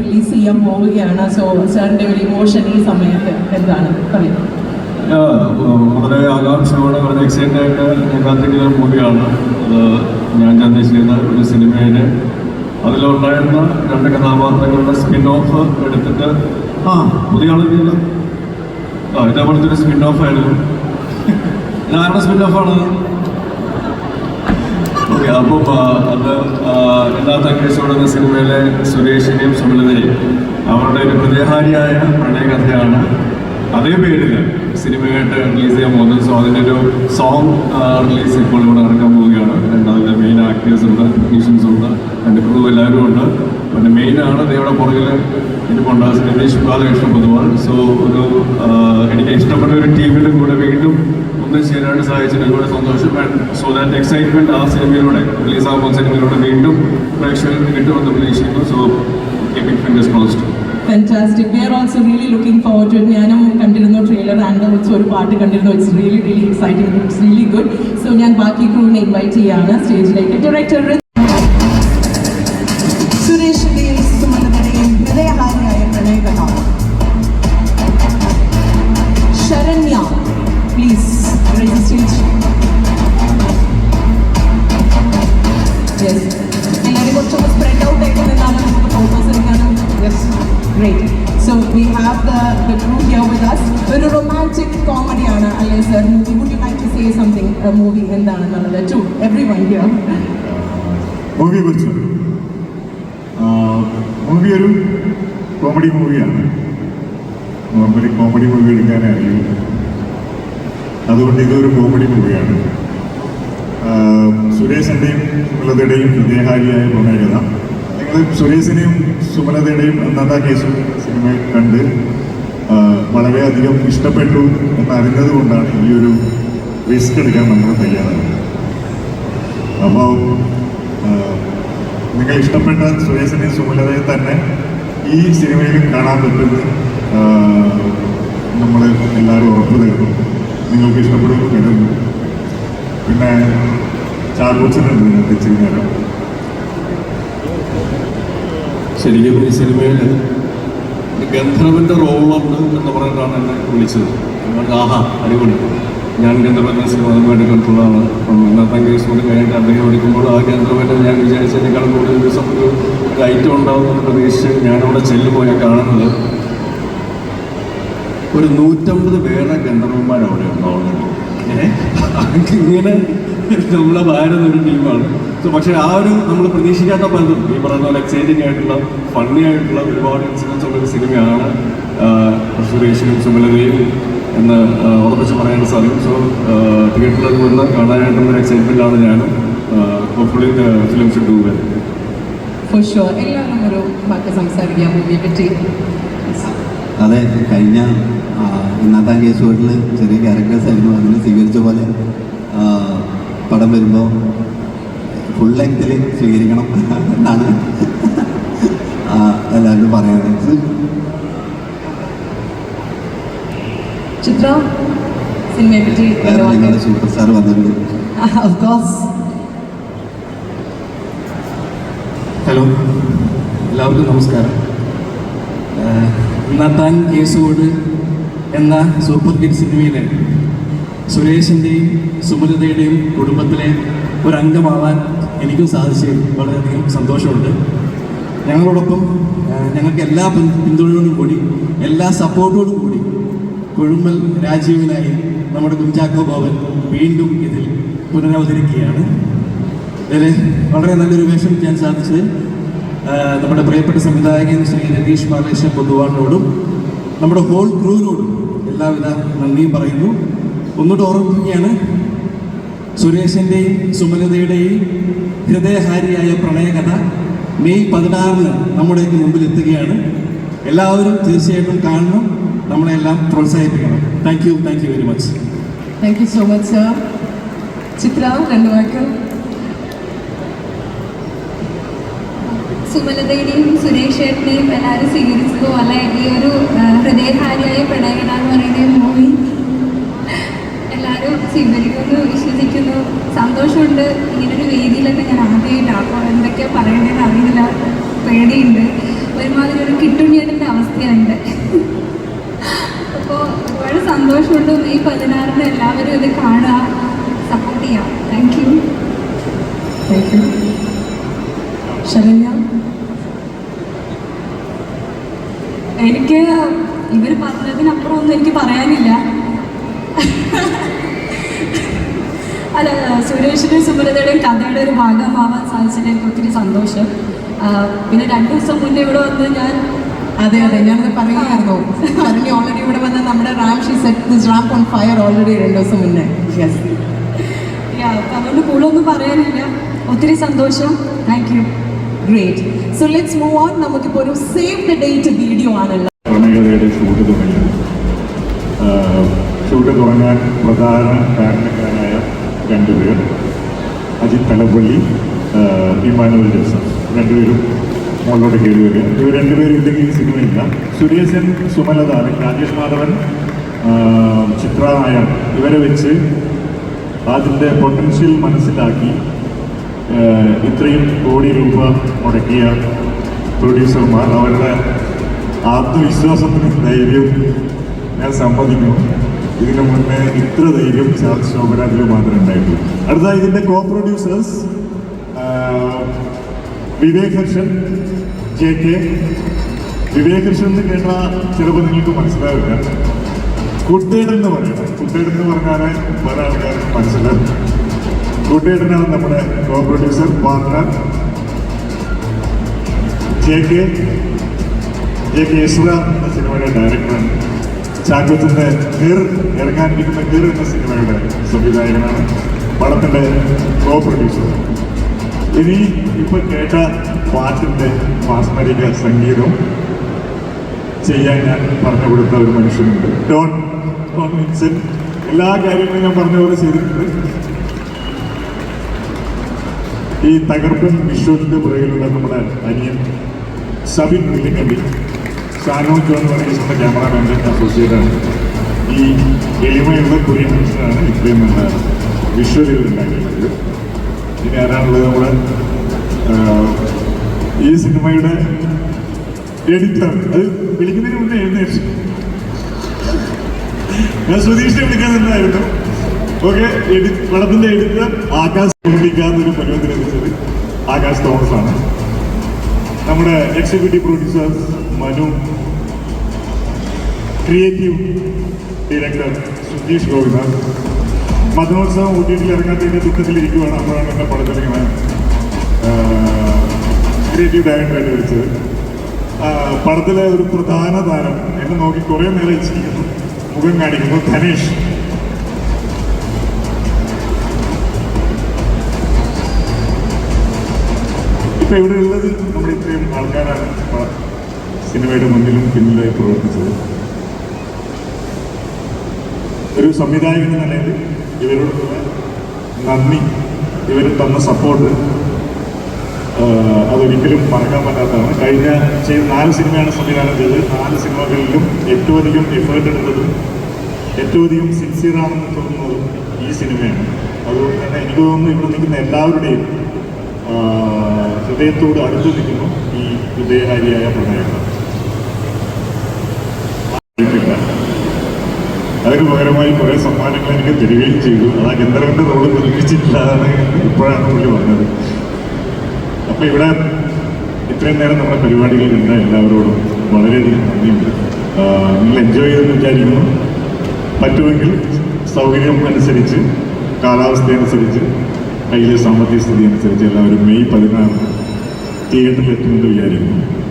Release ചെയ്യാൻ പോവുകയാണ്. So സാറിന്റെ ഒരു ഇമോഷൻ ഈ സമയത്ത് എന്താണ്? പറയുന്നത് വളരെ ആകാംക്ഷയോടെ വളരെ എക്സൈറ്റഡ് ആയിട്ട് ഞാൻ കാത്തിരിക്കുന്ന മൂവിയാണ്. അത് ഞാൻ ചെയ്യുന്ന ഒരു സിനിമയിൽ അതിലുണ്ടായിരുന്ന രണ്ട് കഥാപാത്രങ്ങളുടെ സ്പിൻ ഓഫ് എടുത്തിട്ട് ആ പുതിയ ആളുകളില്ല ആ ഇതേപോലത്തെ ഒരു സ്പിൻ ഓഫ് ആയിരുന്നു ഇതാരുടെ സ്പിൻ ഓഫാണ് ഓക്കെ അപ്പം ആ, അത് ആ, ഇല്ലാത്ത കേസോട് എന്ന സിനിമയിലെ സുരേഷിനെയും സുമലതയും അവരുടെ ഒരു ഹൃദയഹാരിയായ പ്രണയകഥയാണ് അതേ പേരിൽ സിനിമയായിട്ട് റിലീസ് ചെയ്യാൻ പോകുന്നത്. സോ അതിന്റെ ഒരു സോങ് റിലീസ് ഇപ്പോൾ ഇവിടെ നടക്കാൻ പോവുകയാണ്. അതിന്റെ മെയിൻ ആക്ടേഴ്സ് ഉണ്ട് ടെക്നീഷ്യൻസ് ഉണ്ട് രണ്ട് ക്രൂ എല്ലാവരും ഉണ്ട്. പിന്നെ മെയിൻ ആണ് ഇവിടെ പുറകിൽ ഇരിപ്പുണ്ട് രതീഷ് ബാലകൃഷ്ണ പൊതുവാൾ. സോ ഒരു എനിക്ക് ഇഷ്ടപ്പെട്ട ഒരു ടീമിന്റെ കൂടെ വീണ്ടും ഒന്നും ചെയ്യാനായിട്ട് സാധിച്ചതിൽ ഒരുപാട് സന്തോഷം. ആൻഡ് സോ ദാറ്റ് എക്സൈറ്റ്മെന്റ് ആ സിനിമയിലൂടെ റിലീസ് ആകുമ്പോൾ സിനിമയിലൂടെ വീണ്ടും പ്രേക്ഷകർക്ക് കിട്ടുമെന്ന് പ്രതീക്ഷിക്കുന്നു. So keeping fingers closed fantastic we are also really looking forward to ഞാനും കണ്ടിരുന്നു ട്രെയിലർ ആൻഡ് ഓൾസോ ഒരു പാട്ട് കണ്ടിരുന്നു. It's really really exciting it's really good so ഞാൻ ബാക്കി ക്രൂവിനെ ഇൻവൈറ്റ് ചെയ്യാണ്. സ്റ്റേജിലേക്ക് ഡയറക്ടർ എല്ലാവരും കുറച്ചൊന്ന് സ്പ്രെഡ് ഔട്ട് ആയിട്ട് നിന്നാലും നമുക്ക് ഫോട്ടോസ് എടുക്കാനും. Yes great so we have the the crew here with us ഒരു റൊമാന്റിക് കോമഡിയാണ് അല്ലേ sir movie would you like to say something movie എന്താണെന്നുള്ളത് ടു എവ്രി വൺ ഹിയർ മൂവിയെ കുറിച്ച് മൂവി ഒരു കോമഡി മൂവിയാണ് നോർമലി കോമഡി മൂവി എടുക്കാനേ അറിയൂ. അതുകൊണ്ട് ഇതൊരു കോമഡി മൂവിയാണ് സുരേഷിന്റെയും സുമലതയുടെയും ഹൃദയഹാരിയായ പ്രണയകഥ നിങ്ങൾ സുരേഷിനെയും സുമലതയുടെയും അന്നത്തെ കേസും സിനിമ കണ്ട് വളരെയധികം ഇഷ്ടപ്പെട്ടു എന്നറിഞ്ഞത് കൊണ്ടാണ് ഈ ഒരു റിസ്ക് എടുക്കാൻ നമ്മൾ തയ്യാറായത്. അപ്പോൾ നിങ്ങൾ ഇഷ്ടപ്പെട്ട സുരേഷിനെയും സുമലതയെ തന്നെ ഈ സിനിമയിൽ കാണാൻ പറ്റുന്നത് നമ്മൾ എല്ലാവരും ഉറപ്പ് തരുന്നു നിങ്ങൾക്ക് ഇഷ്ടപ്പെടുന്നു കരുതുന്നു. പിന്നെ ശരിക്കും ഈ സിനിമയിൽ ഗന്ധർവന്റെ റോളുണ്ട് എന്ന് പറഞ്ഞിട്ടാണ് എന്നെ വിളിച്ചത്. ആഹാ അടിപൊളി. ഞാൻ ഗന്ധർവന്റെ സിനിമ അതുമായിട്ട് അപ്പം ഇന്നത്തെ കേസ് കൊണ്ട് കഴിഞ്ഞിട്ട് അദ്ദേഹം വിളിക്കുമ്പോൾ ആ ഗന്ധർവന്റെ ഞാൻ വിചാരിച്ചതിനേക്കാളും കൂടുതൽ ദിവസം ഒരു ഒരു ഐറ്റം ഉണ്ടാവുമെന്ന് പ്രതീക്ഷിച്ച് ഞാനവിടെ ചെല്ലുമ്പോൾ ഞാൻ കാണുന്നത്. ഒരു നൂറ്റമ്പത് പേരുടെ ഗന്ധർവന്മാർ അവിടെ ഉണ്ടാവുന്നുണ്ട്. ഇങ്ങനെ നമ്മളെ ഭാരം ഒരു ടീമാണ്. പക്ഷെ ആ ഒരു നമ്മൾ പ്രതീക്ഷിക്കാത്ത പലതും ഈ പറയുന്ന പോലെ എക്സൈറ്റിംഗ് ആയിട്ടുള്ള ഫണ്ണി ആയിട്ടുള്ള ഒരുപാട് ഇൻസിഡൻസ് ഉള്ള ഒരു സിനിമയാണ് സുരേഷിനും സുമലതയും എന്ന് ഉറപ്പിച്ച് പറയാൻ സാധിക്കും. സോ തിയേറ്ററിൽ വന്ന് കാണാനായിട്ടുള്ള ഒരു എക്സൈറ്റ്മെന്റ് ആണ് ഞാനും ഹോപ്പ്ഫുള്ളി ഫിലിംസ് ഡു വെൽ സംസാരിക്കാം അതെ കഴിഞ്ഞ ആ, കേസ് കേസുകളിൽ ചെറിയ ക്യാരക്ടേഴ്സ് ആയിരുന്നു. അതിന് സ്വീകരിച്ച പോലെ പടം വരുമ്പോൾ ഫുൾ ലെങ്തിൽ സ്വീകരിക്കണം എന്നാണ് എല്ലാവരും പറയുന്നത്. ചിത്ര സിനിമയെ പറ്റി വേറെ നിങ്ങളുടെ സൂപ്പർ സ്റ്റാർ വന്നിട്ടുണ്ട്. ഓഫ് കോഴ്സ് ഹലോ എല്ലാവർക്കും നമസ്കാരം. നത്താൻ കേസോട് എന്ന സൂപ്പർ ഹിറ്റ് സിനിമയിലെ സുരേഷിന്റെയും സുമലതയുടെയും കുടുംബത്തിലെ ഒരംഗമാവാൻ എനിക്കും സാധിച്ചു വളരെയധികം സന്തോഷമുണ്ട്. ഞങ്ങളോടൊപ്പം ഞങ്ങൾക്ക് എല്ലാ പിന്തുണയോടും കൂടി എല്ലാ സപ്പോർട്ടോടും കൂടി കൊഴുമ്പൽ രാജീവിനായി നമ്മുടെ കുഞ്ചാക്കോ ബോബൻ വീണ്ടും ഇതിൽ പുനരവതരിക്കുകയാണ്. ഇതിൽ വളരെ നല്ലൊരു വേഷം ചെയ്യാൻ സാധിച്ചത് നമ്മുടെ പ്രിയപ്പെട്ട സംവിധായകൻ ശ്രീ രതീഷ് ബാലകൃഷ്ണ പൊതുവാളിനോടും നമ്മുടെ ഹോൾ ക്രൂവിനോടും എല്ലാവിധ നന്ദിയും പറയുന്നു. ഒന്നുകൂടെ ഓർമ്മിക്കുകയാണ് സുരേഷിന്റെയും സുമലതയുടെയും ഹൃദയഹാരിയായ പ്രണയകഥ മെയ് പതിനാറിന് നമ്മുടെയൊക്കെ മുമ്പിൽ എത്തുകയാണ്. എല്ലാവരും തീർച്ചയായിട്ടും കാണണം നമ്മളെല്ലാം പ്രോത്സാഹിപ്പിക്കണം. Thank you thank you very much thank you so much sir Chitra രണ്ട് വാക്ക്. സുമലതയുടെയും സുരേഷ് ചേട്ടന്റെയും എല്ലാവരും സ്വീകരിച്ചതുപോലെ ഈ ഒരു ഹൃദയഹാരിയായ പ്രണയണ എന്ന് പറയുന്ന മൂവി എല്ലാവരും സ്വീകരിക്കുന്നു വിശ്വസിക്കുന്നു. സന്തോഷമുണ്ട്. ഇങ്ങനൊരു വേദിയിലൊക്കെ ഞാൻ ആദ്യമായിട്ടാണ് അപ്പോൾ എന്തൊക്കെയാണ് പറയേണ്ടത് അറിയില്ല. പേടിയുണ്ട്. ഒരുമാതിരി ഒരു കിട്ടുണ്ണിയേട്ടന്റെ അവസ്ഥയുണ്ട്. അപ്പോൾ ഒരുപാട് സന്തോഷമുണ്ട്. ഈ പതിനാറിന് എല്ലാവരും ഇത് കാണുക. സപ്പോർട്ട് ചെയ്യാം. Thank you thank you Saranya? എനിക്ക് ഇവർ പറഞ്ഞതിനപ്പുറം ഒന്നും എനിക്ക് പറയാനില്ല. അല്ല സുരേഷിന്റെയും സുമലതയുടെയും കഥയുടെ ഒരു ഭാഗമാവാൻ സാധിച്ചതിൽ എനിക്ക് ഒത്തിരി സന്തോഷം. പിന്നെ രണ്ടു ദിവസം മുന്നേ ഇവിടെ വന്ന് ഞാൻ അതെ അതെ ഞാനത് പറയുകയായിരുന്നു. പറഞ്ഞു ഓൾറെഡി ഇവിടെ വന്ന നമ്മുടെ ramp she set this ramp on fire already രണ്ട് ദിവസം മുന്നേ. യെസ് അതുകൊണ്ട് കൂടുതലൊന്നും പറയാനില്ല. ഒത്തിരി സന്തോഷം. Thank you great so let's move on നമുക്കിപ്പോൾ ഒരു സേവ് ദ ഡേറ്റ് വീഡിയോ ആണുള്ളത് ഷൂട്ട് തുടങ്ങി തുടങ്ങാൻ പ്രധാന കാരണക്കാരായ രണ്ടുപേർ. അജിത് തലപ്പള്ളി ഇമാനുവൽ ജോസഫ് രണ്ടുപേരും മുകളിലോട്ട് കയറി വരിക. ഇവർ രണ്ടുപേരും ഇല്ലെങ്കിൽ ഈ സിനിമയില്ല സുരേശൻ സുമലത രാജേഷ് മാധവൻ ചിത്ര നായർ. ഇവരെ വെച്ച് അതിന്റെ പൊട്ടൻഷ്യൽ മനസ്സിലാക്കി ഇത്രയും കോടി രൂപ മുടക്കിയ പ്രൊഡ്യൂസർമാർ അവരുടെ ആത്മവിശ്വാസത്തിന് ധൈര്യം ഞാൻ സമ്മതിക്കുന്നു. ഇതിനു മുന്നേ ഇത്ര ധൈര്യം ചാർജ് ശോഭരാജിൽ മാത്രമേ ഉണ്ടായിട്ടുള്ളൂ. അടുത്ത ഇതിന്റെ co producers Vivek Harshan J K. Vivek Harshan എന്ന് കേട്ടാൽ ചിലപ്പോൾ നിങ്ങൾക്ക് മനസ്സിലാവില്ല. കുട്ടേടെന്ന് പറയണം കുട്ടേടെന്ന് പറഞ്ഞാൽ പല ആൾക്കാർക്കും മനസ്സിലാവും. കുട്ടേടനാണ് നമ്മുടെ co producer partner J K J K Yashwara എന്ന സിനിമയുടെ ഡയറക്ടറാണ് ചാക്കോത്തിന്റെ ഗിർ ഇറങ്ങാനിരിക്കുന്ന ഗിർ എന്ന സിനിമയുടെ സംവിധായകനാണ് പടത്തിന്റെ കോ പ്രൊഡ്യൂസർ ഇനി ഇപ്പൊ കേട്ട പാട്ടിന്റെ പാസ്മരിക സംഗീതം ചെയ്യാൻ ഞാൻ പറഞ്ഞു കൊടുത്ത ഒരു മനുഷ്യനുണ്ട്. ഡോൺ എല്ലാ കാര്യങ്ങളും ഞാൻ പറഞ്ഞ പോലെ ചെയ്തിട്ടുണ്ട്. ഈ തകർപ്പൻ വിശ്വത്തിന്റെ പുറകിലുള്ള നമ്മുടെ അനിയൻ സബിൻ മുല്ലിക്കണ്ടി ഷാനോ ജോൺ ക്യാമറാമാന്റെ അസോസിയേറ്റ് ആണ് ഈ എളിമയുള്ള കൊറിയൻ മനുഷ്യനാണ് ഇത്രയും നല്ല വിഷ്വലുകൾ ഉണ്ടാക്കിയിട്ടുള്ളത് ഇനി ആരാണുള്ളത് നമ്മുടെ ഈ സിനിമയുടെ എഡിറ്റർ അത് വിളിക്കുന്നതിന് മുന്നേ എഴുന്നേറ്റ്. ഞാൻ സുധീഷിനെ വിളിക്കാൻ നിന്നായിരുന്നു ഓക്കെ പടത്തിന്റെ എഡിറ്റർ ആകാശ് പരുവത്തിൽ എത്തിച്ചത് ആകാശ് തോമസ് ആണ് നമ്മുടെ executive producers Manu creative director Sudheesh Gopinath. മതോത്സവം ഊട്ടിയിൽ ഇറങ്ങാത്തതിന്റെ ദുഃഖത്തിലിരിക്കുവാണ് അപ്പോഴാണ് എന്നെ പടത്തിലിങ്ങനെ ക്രിയേറ്റീവ് ഡയറക്ടറായിട്ട് വിളിച്ചത്. പടത്തിലെ ഒരു പ്രധാന താരം എന്നെ നോക്കി കുറേ നേരം ഇച്ചിരിക്കുന്നു മുഖം കാണിക്കുന്നു. ധനേഷ്. ഇപ്പൊ ഇവിടെ ഉള്ളത് നമ്മൾ ഇത്രയും ആൾക്കാരാണ് സിനിമയുടെ മുന്നിലും പിന്നിലായി പ്രവർത്തിച്ചത്. ഒരു സംവിധായകൻ എന്ന നിലയിൽ ഇവരോടുള്ള നന്ദി. ഇവർ തന്ന സപ്പോർട്ട് അതൊരിക്കലും മറക്കാൻ പറ്റാത്തതാണ്. കഴിഞ്ഞ ചെയ്ത നാല് സിനിമയാണ് സംവിധാനം ചെയ്തത്. നാല് സിനിമകളിലും ഏറ്റവും അധികം എഫേർട്ട് എടുത്തതും ഏറ്റവും അധികം സിൻസിയറാണെന്ന് തോന്നുന്നതും ഈ സിനിമയാണ്. അതുകൊണ്ട് തന്നെ എനിക്ക് തോന്നുന്നു ഇവിടെ നിൽക്കുന്ന എല്ലാവരുടെയും ഹൃദയത്തോട് അടുത്ത് നിൽക്കുന്നു ഈ ഹൃദയഹാരിയായ പ്രണയങ്ങൾ. അതിന് പകരമായി കുറെ സമ്മാനങ്ങൾ എനിക്ക് തരികയും ചെയ്തു. അത് ആ റോൾ നിർമ്മിച്ചിട്ടില്ലാതെ ഇപ്പോഴാണ് പുള്ളി വന്നത്. അപ്പൊ ഇവിടെ ഇത്രയും നേരം നമ്മുടെ പരിപാടികൾ കണ്ട എല്ലാവരോടും വളരെയധികം നന്ദിയുണ്ട്. നിങ്ങൾ എൻജോയ് ചെയ്തെന്ന് വിചാരിക്കുന്നു. പറ്റുമെങ്കിൽ സൗകര്യം അനുസരിച്ച് കാലാവസ്ഥ അനുസരിച്ച് കയ്യിലെ സാമ്പത്തിക സ്ഥിതി അനുസരിച്ച് എല്ലാവരും മെയ് പതിനാറിന് തിയേറ്ററിൽ എത്തുമെന്ന് വിചാരിക്കുന്നു.